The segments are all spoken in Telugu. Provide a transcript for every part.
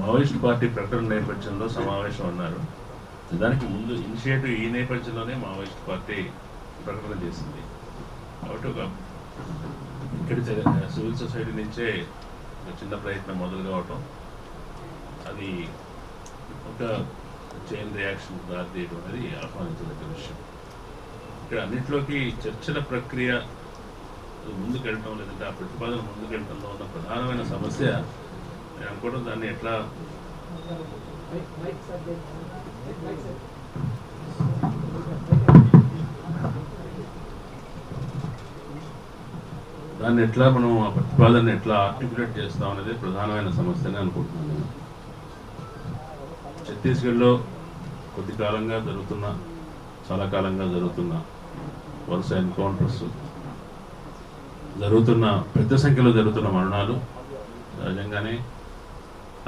మావోయిస్ట్ పార్టీ ప్రకటన నేపథ్యంలో సమావేశం అన్నారు. దానికి ముందు ఇనిషియేటివ్ ఈ నేపథ్యంలోనే మావోయిస్ట్ పార్టీ ప్రకటన చేసింది. కాబట్టి ఒక ఇక్కడ సివిల్ సొసైటీ నుంచే ఒక చిన్న ప్రయత్నం మొదలు కావటం. అది ఒక చైన్ రియాక్షన్ దారితీయడం అనేది ఆహ్వానించదగ్గ విషయం. ఇక్కడ అన్నింటిలోకి చర్చల ప్రక్రియ ముందుకెళ్ళటం లేదంటే ఆ ప్రతిపాదన ముందుకెళ్ళటంలో ఉన్న ప్రధానమైన సమస్య కూడా దాన్ని ఎట్లా దాన్ని ఎట్లా మనం ఆ ప్రతిపాదనని ఎట్లా ఆర్టికులేట్ చేస్తాం అనేది ప్రధానమైన సమస్యనే అనుకుంటున్నాను నేను. ఛత్తీస్గఢ్లో కొద్ది కాలంగా జరుగుతున్న చాలా కాలంగా జరుగుతున్న వరుస ఎన్కౌంటర్స్ జరుగుతున్న పెద్ద సంఖ్యలో జరుగుతున్న మరణాలు సహజంగానే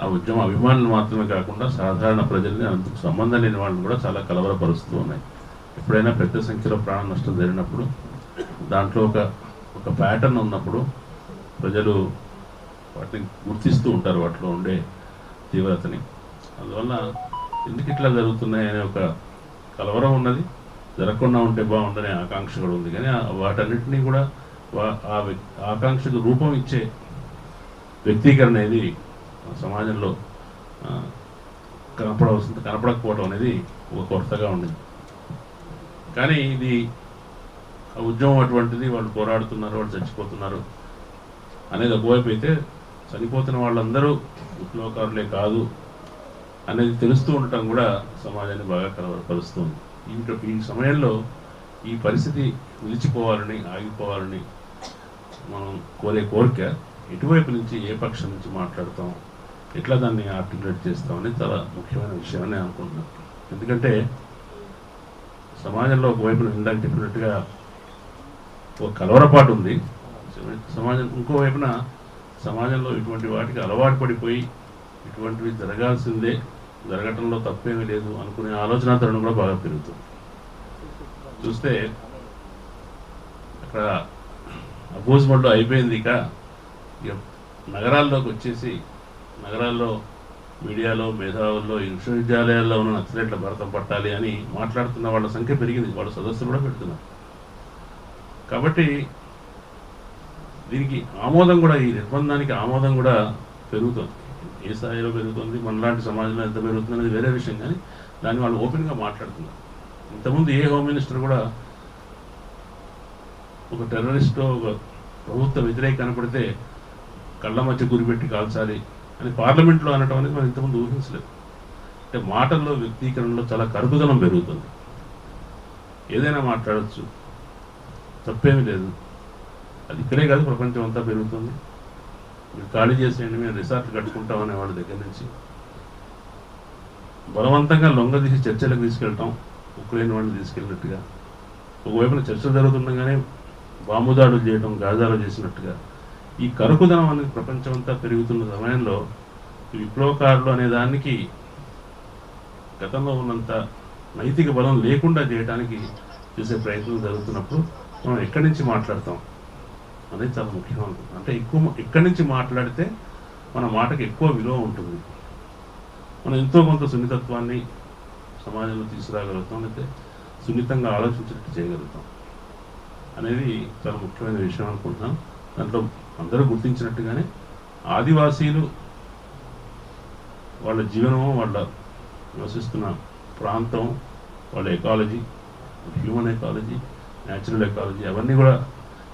ఆ ఉద్యమ అభిమానులు మాత్రమే కాకుండా సాధారణ ప్రజల్ని అందుకు సంబంధం లేని వాళ్ళని కూడా చాలా కలవరపరుస్తూ ఉన్నాయి. ఎప్పుడైనా పెద్ద సంఖ్యలో ప్రాణ నష్టం జరిగినప్పుడు దాంట్లో ఒక ఒక ప్యాటర్న్ ఉన్నప్పుడు ప్రజలు వాటిని గుర్తిస్తూ ఉంటారు వాటిలో ఉండే తీవ్రతని. అందువల్ల ఎందుకు ఇట్లా జరుగుతున్నాయి అనే ఒక కలవరం ఉన్నది. జరగకుండా ఉంటే బాగుండనే ఆకాంక్ష కూడా ఉంది. కానీ ఆ వాటన్నిటినీ కూడా ఆ ఆకాంక్షకు రూపం ఇచ్చే వ్యక్తీకరణ అనేది సమాజంలో ఆ, కనపడవలసింది కనపడకపోవడం అనేది ఒక కొరతగా ఉండేది కానీ ఇది ఆ ఉద్యమం అటువంటిది వాళ్ళు పోరాడుతున్నారు వాళ్ళు చచ్చిపోతున్నారు అనేది ఒకవైపు అయితే చనిపోతున్న వాళ్ళందరూ విప్లవకారులే కాదు అనేది తెలుస్తూ ఉండటం కూడా సమాజాన్ని బాగా కలవరపరుస్తుంది ఇంట్లో ఈ సమయంలో ఈ పరిస్థితి నిలిచిపోవాలని ఆగిపోవాలని మనం కోరే కోరిక ఎటువైపు నుంచి ఏ పక్షం నుంచి మాట్లాడతాం? ఎట్లా దాన్ని ఆర్టికులేట్ చేస్తామని చాలా ముఖ్యమైన విషయం నేను అనుకుంటున్నాను ఎందుకంటే సమాజంలో ఒకవైపు ఇందాక చెప్పినట్టుగా ఒక కలవరపాటు ఉంది. సమాజం ఇంకో వైపున సమాజంలో ఇటువంటి వాటికి అలవాటు పడిపోయి ఇటువంటివి జరగాల్సిందే జరగటంలో తప్పేమీ లేదు అనుకునే ఆలోచన తరుణం కూడా బాగా పెరుగుతుంది. చూస్తే అక్కడ అపోజ్మెంట్లో అయిపోయింది ఇక నగరాల్లోకి వచ్చేసి నగరాల్లో మీడియాలో మేధావుల్లో విశ్వవిద్యాలయాల్లో ఉన్న నక్సలైట్ల భరతం పట్టాలి అని మాట్లాడుతున్న వాళ్ళ సంఖ్య పెరిగింది. వాళ్ళ సదస్సులు కూడా పెడుతున్నారు. కాబట్టి దీనికి ఆమోదం కూడా ఈ నిర్బంధానికి ఆమోదం కూడా పెరుగుతుంది. ఏ స్థాయిలో పెరుగుతుంది? మనలాంటి సమాజంలో ఎంత పెరుగుతుంది అనేది వేరే విషయం. కానీ దాన్ని వాళ్ళు ఓపెన్గా మాట్లాడుతున్నారు. ఇంతకుముందు ఏ హోమ్ మినిస్టర్ కూడా ఒక టెర్రరిస్టో ఒక ప్రభుత్వ వ్యతిరేక కనపడితే కళ్ళ మధ్య గురిపెట్టి కాల్చాలి అని పార్లమెంట్లో అనటం అనేది మనం ఇంతకుముందు ఊహించలేదు. అంటే మాటల్లో వ్యక్తీకరణలో చాలా కరుకుదనం పెరుగుతుంది. ఏదైనా మాట్లాడచ్చు. తప్పేమీ లేదు. అది ఇక్కడే కాదు ప్రపంచం అంతా పెరుగుతుంది. మీరు ఖాళీ చేసేయండి మేము రిసార్ట్లు కట్టుకుంటాం అనే వాళ్ళ దగ్గర నుంచి. బలవంతంగా లొంగదీసి చర్చలకు తీసుకెళ్ళటం ఉక్రెయిన్ వాళ్ళని తీసుకెళ్ళినట్టుగా. ఒకవైపున చర్చలు జరుగుతుండగానే బాంబు దాడులు చేయడం గాజాలు చేసినట్టుగా. ఈ కరుకుదనం అనేది ప్రపంచం అంతా పెరుగుతున్న సమయంలో విప్లవకారులు అనే దానికి గతంలో ఉన్నంత నైతిక బలం లేకుండా చేయడానికి చేసే ప్రయత్నం జరుగుతున్నప్పుడు మనం ఎక్కడి నుంచి మాట్లాడతాం? అనేది చాలా ముఖ్యం అంటే ఎక్కువ ఎక్కడి నుంచి మాట్లాడితే మన మాటకి ఎక్కువ విలువ ఉంటుంది. మనం ఎంతో కొంత సున్నితత్వాన్ని సమాజంలో తీసుకురాగలుగుతాం అయితే సున్నితంగా ఆలోచించినట్టు చేయగలుగుతాం. అనేది చాలా ముఖ్యమైన విషయం అనుకుంటున్నాం దాంట్లో అందరూ గుర్తించినట్టుగానే ఆదివాసీలు వాళ్ళ జీవనము వాళ్ళ నివసిస్తున్న ప్రాంతం వాళ్ళ ecology human ecology natural ecology అవన్నీ కూడా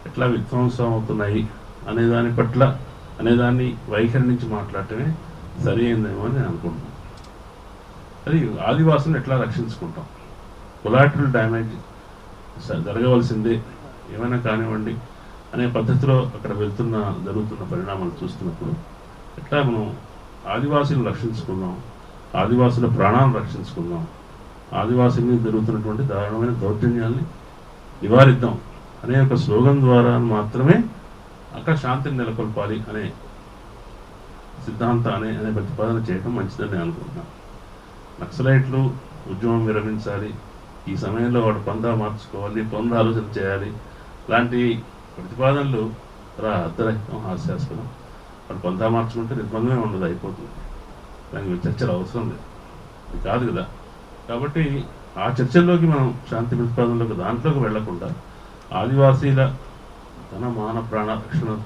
ఎట్లా విధ్వంసం అవుతున్నాయి అనే దాని పట్ల అనేదాన్ని వైఖరి నుంచి మాట్లాడటమే సరి అయిందేమో అని నేను అనుకుంటున్నాను. అది ఆదివాసులను ఎట్లా రక్షించుకుంటాం? Collateral damage జరగవలసిందే. ఏమైనా కానివ్వండి. అనే పద్ధతిలో అక్కడ వెళ్తున్న జరుగుతున్న పరిణామాలు చూస్తున్నప్పుడు ఎట్లా మనం ఆదివాసీని రక్షించుకుందాం ఆదివాసుల ప్రాణాలను రక్షించుకుందాం ఆదివాసుల మీద జరుగుతున్నటువంటి దారుణమైన దౌర్జన్యాల్ని నివారిద్దాం అనే ఒక స్లోగన్ ద్వారా మాత్రమే అక్కడ శాంతిని నెలకొల్పాలి అనే సిద్ధాంతాన్ని అనే ప్రతిపాదన చేయడం మంచిదని నేను అనుకుంటున్నాను. నక్సలైట్లు ఉద్యమం విరమించాలి ఈ సమయంలో వాడు పందా మార్చుకోవాలి పొంద ఆలోచన చేయాలి లాంటి ప్రతిపాదనలు రా అర్ధరహితం హాస్యాస్పదం. వాడు పంతా మార్చుకుంటే నిర్బంధమే ఉండదు అయిపోతుంది. దానికి చర్చలు అవసరం లేదు. ఇది కాదు కదా. కాబట్టి ఆ చర్చల్లోకి మనం శాంతి ప్రతిపాదనలోకి దాంట్లోకి వెళ్ళకుండా ఆదివాసీల ధన మాన ప్రాణ రక్షణ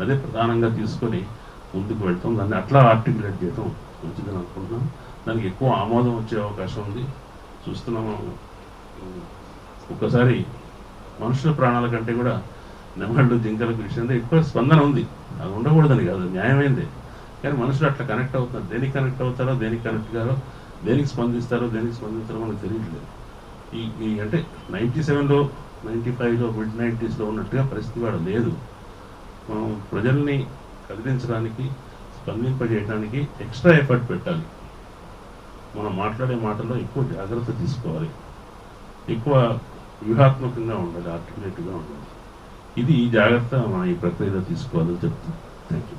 అదే ప్రధానంగా తీసుకొని ముందుకు వెళ్తాం. దాన్ని అట్లా ఆర్టికులేట్ చేయడం మంచిదని అనుకుంటున్నాం. దానికి ఎక్కువ ఆమోదం వచ్చే అవకాశం ఉంది. చూస్తున్నాము ఒక్కసారి మనుషుల ప్రాణాల కంటే కూడా నెమళ్ళు జింకలకు విషయంలో ఎక్కువ స్పందన ఉంది. అది ఉండకూడదని కాదు న్యాయమైంది. కానీ మనుషులు అట్లా కనెక్ట్ అవుతున్నారు. దేనికి కనెక్ట్ అవుతారో దేనికి కనెక్ట్ కారో దేనికి స్పందిస్తారో దేనికి స్పందిస్తారో మనకు తెలియట్లేదు. ఈ ఈ అంటే నైంటీ సెవెన్లో నైంటీ ఫైవ్లో మిడ్ నైంటీస్లో ఉన్నట్టుగా పరిస్థితి కూడా లేదు. మనం ప్రజల్ని కదిలించడానికి స్పందింపజేయడానికి ఎక్స్ట్రా ఎఫర్ట్ పెట్టాలి. మనం మాట్లాడే మాటల్లో ఎక్కువ జాగ్రత్త తీసుకోవాలి. ఎక్కువ వ్యూహాత్మకంగా ఉండాలి ఆర్టికులేటివ్గా ఉండాలి. ఇది ఈ జాగ్రత్త మనం ఈ ప్రక్రియలో తీసుకోవాలని చెప్తాను థ్యాంక్ యూ